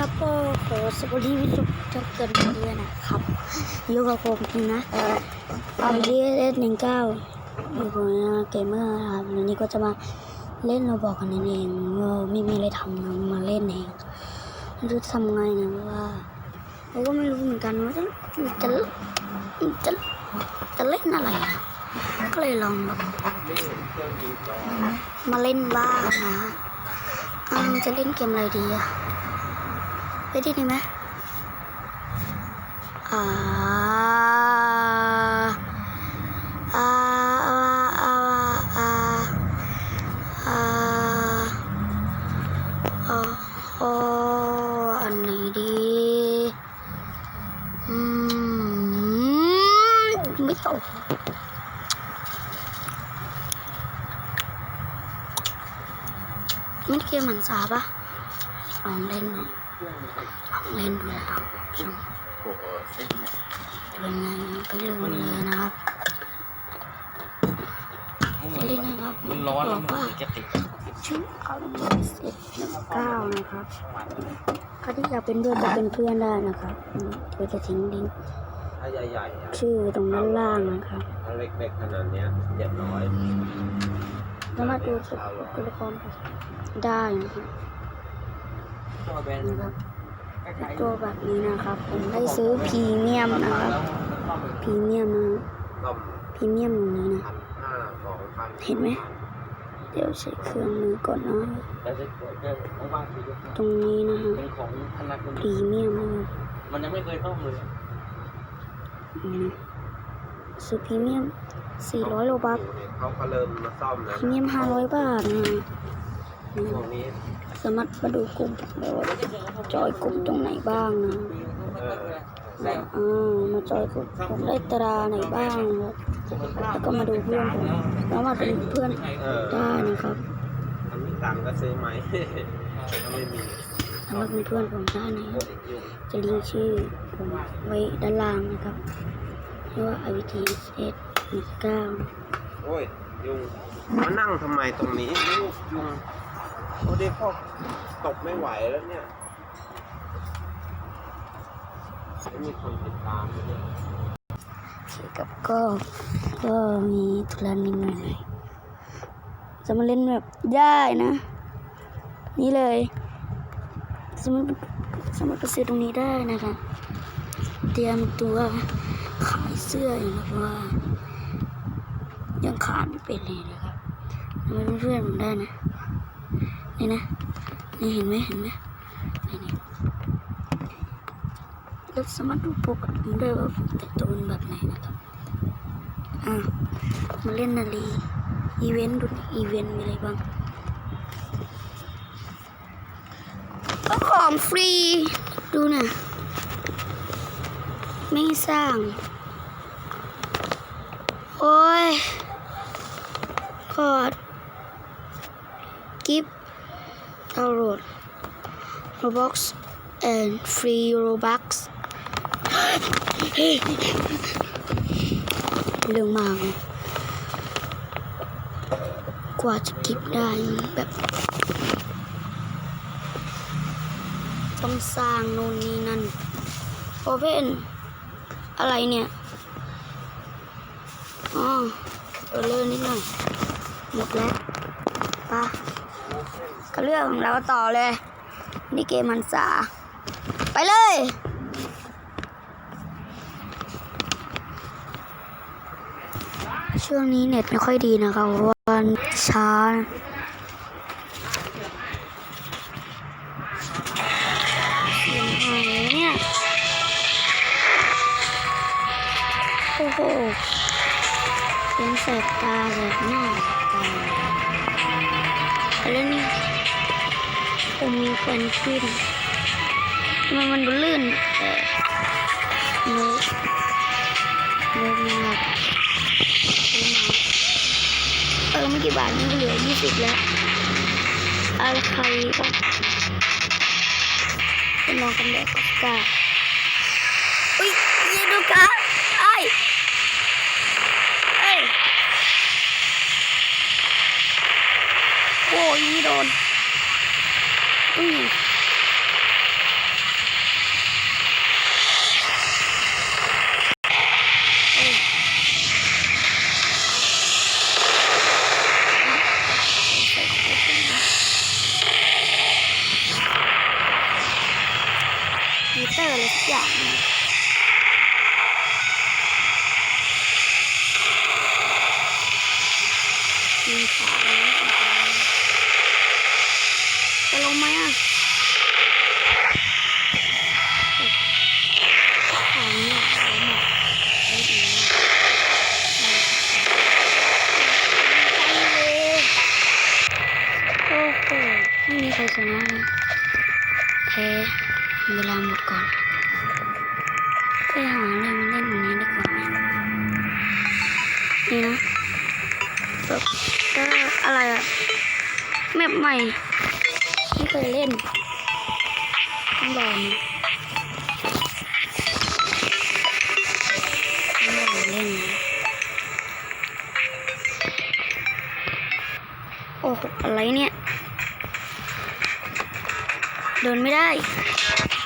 ครับก็ขอสวัสดีวิสุทธิ์จะเกิดด้วยนะครับอยู่กับผมนะเอ่อเอาดีเอสหนึ่งเก้าอยู่กับเกมเมอร์ครับวันนี้ก็จะมาเล่นโราบอกกันเองก็ไม่มีอะไรทำนะมาเล่นเองรู้ทำไงนะเราะว่าเราก็ไม่รู้เหมือนกันว่าจะจะจะจะเล่นอะไรอะก็เลยลองแบบมาเล่นบ้างนะอ่าจะเล่นเกมอะไรดีอะ ไปที่นี่ไหมอ่าอ่าอ่าอ่าอ่าอ่าโอ้อันไหนดีอืมไม่เอาไม่เกมหมันสาปะลองเล่นหน่อย เล่นดูนะครับชมจะเป็นไงไปเรื่องเลยนะครับจะเล่นนะครับมันร้อนบแล้อวกมันว่าจะติดชื่อเอาสิบเก้านะครับใครที่อยากเป็นเพื่อนจะเป็นเพื่อนได้นะครับอืมเดี๋ยวจะทิ้งลิงก์ถ้าใหญ่ๆอะชื่อตรงด้านล่างนะครับถ้าเล็กๆขนาดเนี้ยเจ็ดร้อยสามารถดูตัวละครได้นะครับ ตัวแบนนะครับตัวแบบนี้นะครับ ผมได้ซื้อพรีเมียมนะครับพรีเมียมนะพรีเมียมตรงนี้นะเห็นไหมเดี๋ยวใช้เครื่องมือก่อนนะตรงนี้นะฮะพรีเมียมนะมันยังไม่เคยซ่อมเลยซื้อพรีเมียม400โลบัคเขาก็เริ่มมาซ่อมพแล้วรีเมียม500บาทนะตรงนี้ สามารถมาดูกลุ่มแบบว่าจอยกลุ่มตรงไหนบ้างนะเอออ่ามาจอยกลุ่มผมได้ตราไหนบ้างนะครับแล้วก็มาดูเพื่อนผมแล้วมาเป็นเพื่อนเออได้นะครับถ้ามีตังค์ก็ซื้อไหมถ้าไม่มีสามารถเป็นเพื่อนผมได้นะคกรับดยุ่งจะลิงก์ชื่อผมไว้ด้านล่างนะครับเรียกว่า IVTS 19โอ้ยยุ่งมานั่งทำไมตรงนี้ลูกยุ่ง โอ้ด็กพ่อตกไม่ไหวแล้วเนี่ยไม่มีคนติดตามเลยเนี่ยกับก็ก็มีทุเรศนิดหน่อยๆจะมาเล่นแบบได้นะ นี่เลยสามารถสามารถไปซื้อตรงนี้ได้นะคะเตรียมตัวขายเสื้ออยู่นะเพราะว่ายังขาดไม่เป็นเลยนะครับทำไมเพื่อนๆผมได้นะ นี่นะ นี่เห็นไหมเห็นไหมนี่นี่แล้วสามารถดูโปรกับผมได้ว่าผมแต่งตัวในแบบไหนนะครับ อะมาเล่นนาลีอีเวนต์ดูอีเวนต์มีอะไรบ้างก็ของฟรี ดูนะ ไม่สร้าง โอ้ยกอดกิฟต์ ดาวน์โหลด Roblox and free Robux เรื่องมากกว่าจะเกิฟต์ได้แบบ ต้องสร้างโน่นนี่นั่นโอเพนอะไรเนี่ยอ๋อเออเลื่อนนิดหน่อยหมดแล้ว เรื่องของเราต่อเลยนี่เกมมันสาไปเลยช่วงนี้เน็ตไม่ค่อยดีนะครับเพราะว่าช้าเสียงหายเลยเนี่ย โอ้โหเป็นแสบตาแบบหน้าตาแล้วนี่ ผมมีควันขึ้นทำไมมันดูลื่นแต่โน้ตโน้ตมันหลับซื้อมาเออไม่กี่บาทนี่เหลือยี่สิบแล้วอะไรใครก็เป็นมองกันแดดกับกาอุ้ยเยดูกาไอ้โอ้ยไม่โดน อุ้ย เตอร์อะไรสักอย่างนะมีขาเลยจะลงไหมอะขาเนี่ยล้มอะไม่ดีมากใจเลยโอ้โห ไม่มีใครชนะเลยแพ้เวลาหมดก่อนไปหาอะไรมาเล่นวันนี้ดีกว่าไหมนี่นะแบบก็อะไรอะแมปใหม่ไม่เคยเล่นต้องลองนะต้องเล่นนะโอ้โหอะไรเนี่ย เ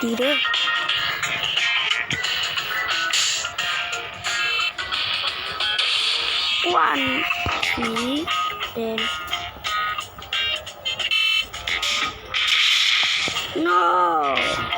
তীরে one tree then. No.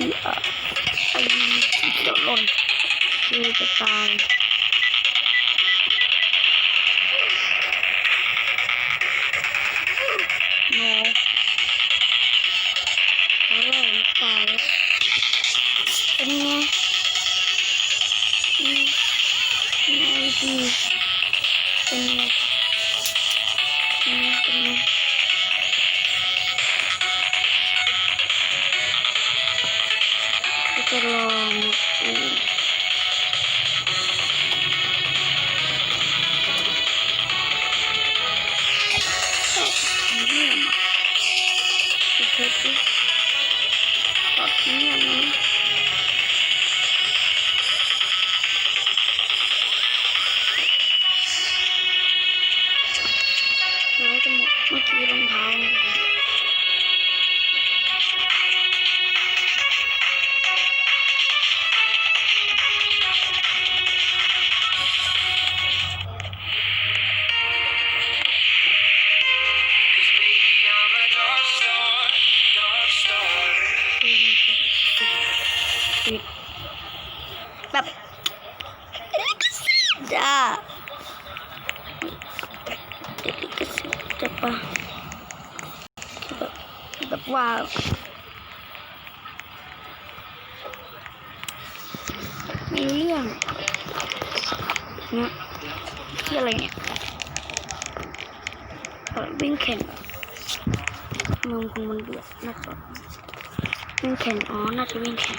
Ai à, ai sợ luôn chưa cho tài no Minha mãe. ว่าไม่เรื่องเนี่ยที่อะไรเนี่ยวิ่งแข่งมึงคงมันเดือดน่าจะวิ่งแข่งอ๋อ น่าจะวิ่งแข่ง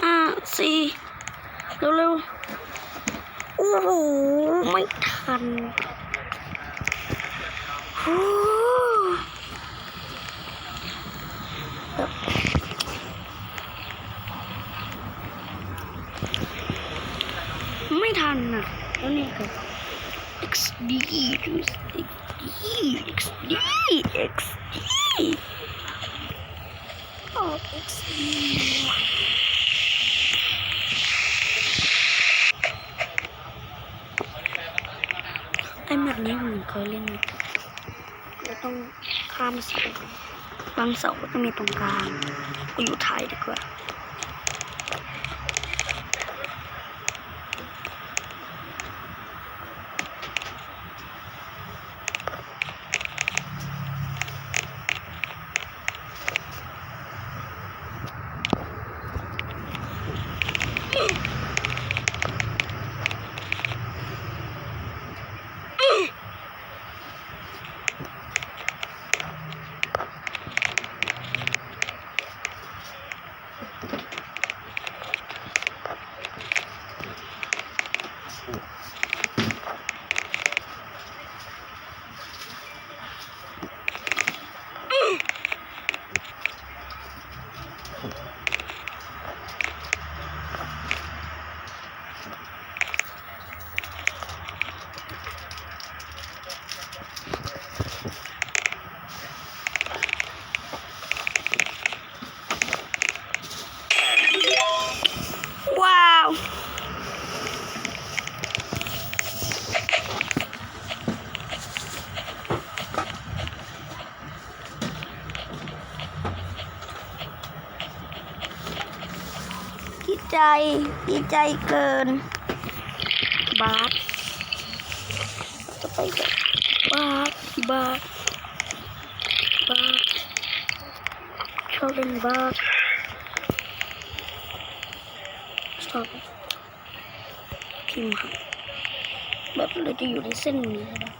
ห้าสี่เร็วๆ โอ้โห ไม่ทันโอ้แบบไม่ทันอะ แล้วนี่คือ XD XD XD XD โอ้ XD ไอ้แบบนี้เหมือนเคยเล่นเราต้องข้ามเสาบางเสาก็จะมีตรงกลาง กูอยู่ท้ายดีกว่า ว้าว ดี ใจ ดีใจเกิน บาสจะไปกับบาสบาสบาสชอบเล่นบาสชอบพิมพ์ค่ะแบบเราจะอยู่ในเส้นนี้ใช่ปะ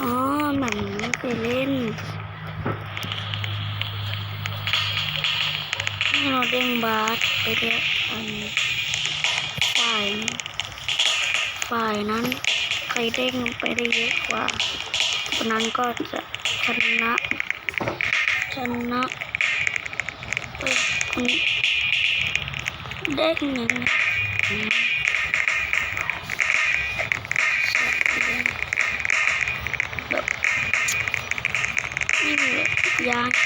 อ๋อหมันไม่เคยเล่น ราเด้งบาสไปเรื่อยอันฝ่ายฝ่ายนั้นใครเด้งไปได้เยอะกว่าคนนั้นก็จะชนะชนะเอ้ยคนนี้เด้งอย่างนี้อืมแบบไม่มียาง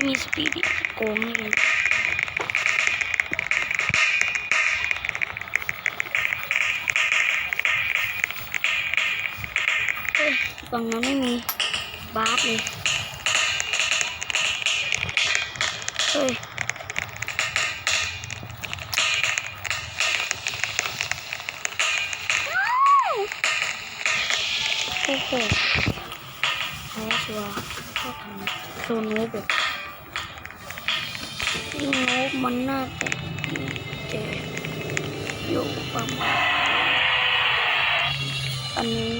ถ้มีสปีดโกงเลยเฮ้ยฝั่งนั้นไม่มีบาสเลยเฮ้ยโอ้โหแพ้ชัวร์ชอบทำโซนูบแบบ นูบมันน่าจะจ็บอยู่ประมาณอันนี้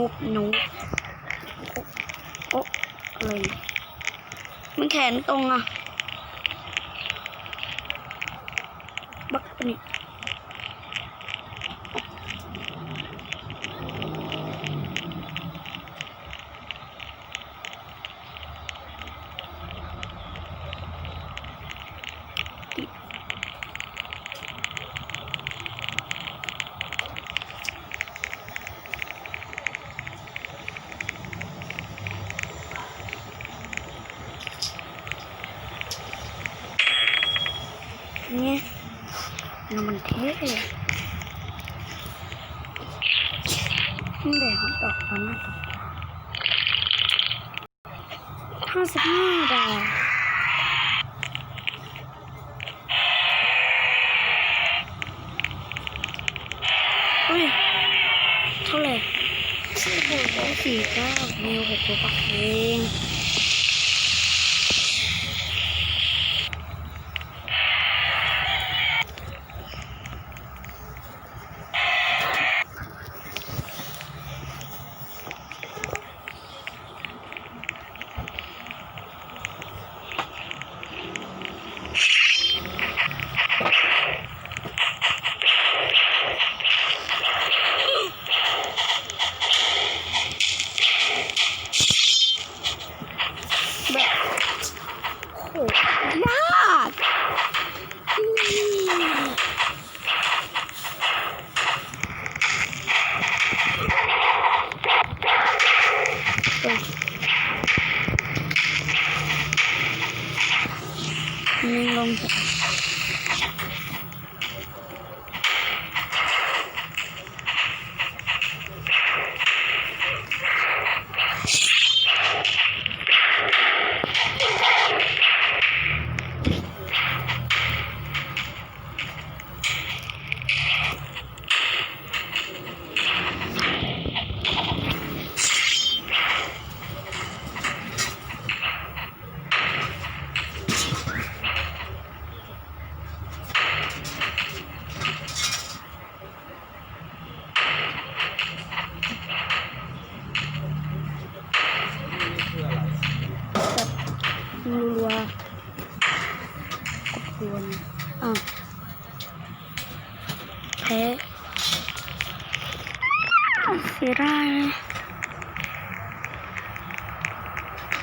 นูบนูโอ๊ะอะไรเนี่ยมันแขนตรงอะ บักปะนี่ เท่ นี่แหละดอกมันนะห้าสิบห้าดาวอุ้ยเท่าไหร่โอ้โหสี่เก้ามีหกตัวปักเอง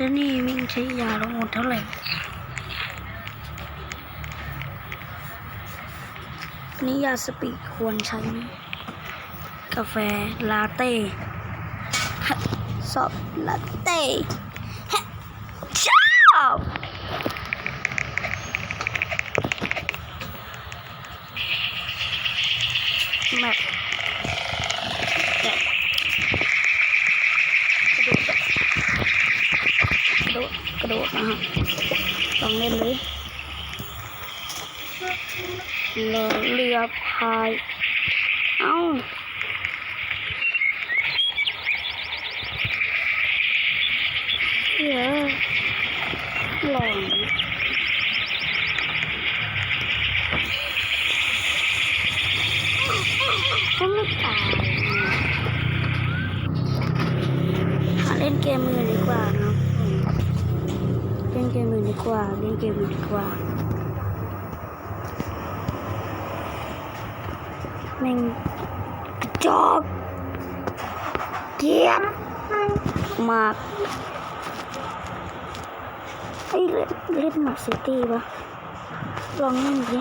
แล้วนี่มิ่งใช้ยาลงหมดเท่าไหร่นี่ยาสปีดควรใช้กาแฟลาเต้ฮะสอบลาเต้ฮะชอบแบบแบบกระโดดกระโดดกระโดดนะฮะลองเล่นเลยเรือเอพาย เอ้าเยอะหลอนก็ไม่ตายหาเล่นเกมมือดีกว่าเนอะเล่นเกมมือดีกว่า เล่นเกมมือดีกว่า แม่งจอกเกียดมากไอ้เล่นเล่นมาซิตี้ปะลองเล่นดิ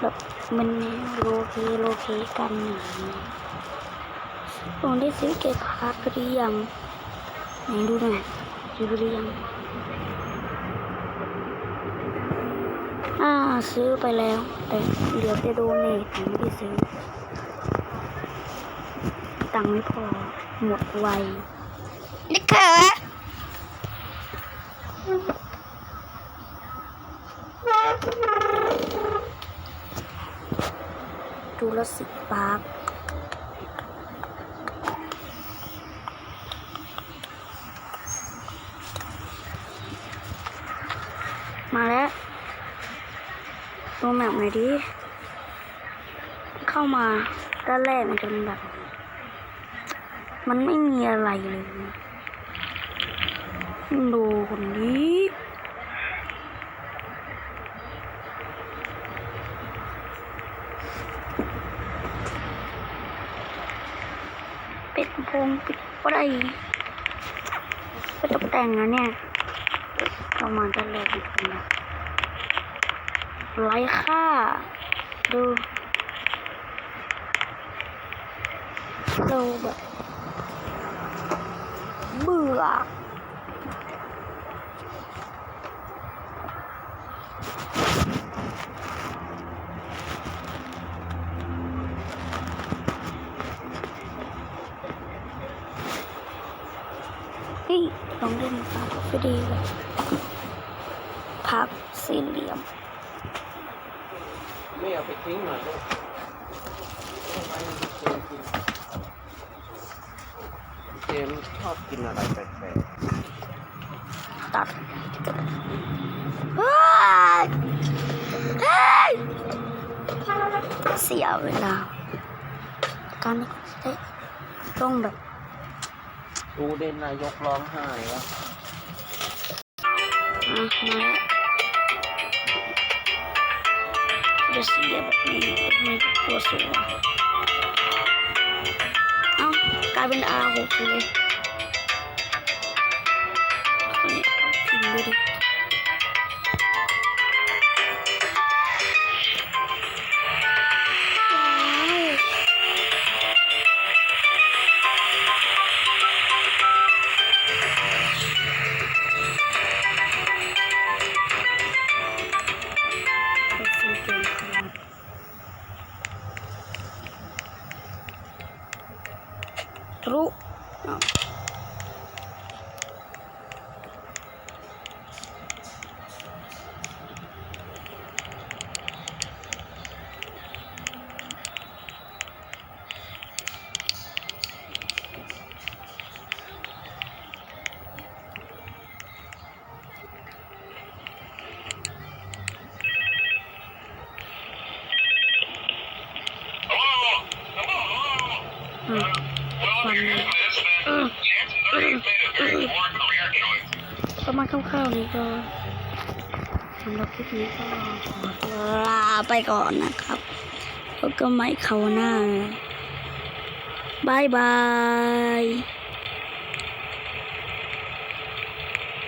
แบบมันโลเคโลเคกันอย่างนี้ลองได้ซื้อเก็บพาร์ทหรือยังไหนดูหน่อยซื้อหรือยัง อ่าซื้อไปแล้ว แต่เหลือแต่โดเนทยังไม่ได้ซื้อ ตังค์ไม่พอ หมดไวนะคะจูราสสิกปาร์คมาแล้ว ดูแมปหน่อยดิ เข้ามาด้านแรกมันจะเป็นแบบ มันไม่มีอะไรเลยดูคนนี้ปิดพงปิดอะไรไปตกแต่งนะเนี่ยเรามาณจะเล็กอีกนะ ไร้ค่า ดูเราแบบเบื่อลองเน่นตามก็ดีเลยพับสี่เหลี่ยม ทิ้งหน่อยเจมกินเจมชอบกินอะไรแปลกๆตัดเฮ้ยเสียเวลา การที่ได้ต้องแบบดูเด่นนายกร้องไห้วอะมาแล้ว จะเสียแบบนี้มั ลิปนี้ก็ลาไปก่อนนะครับ แล้วก็ไม่เขาหน้าบายบาย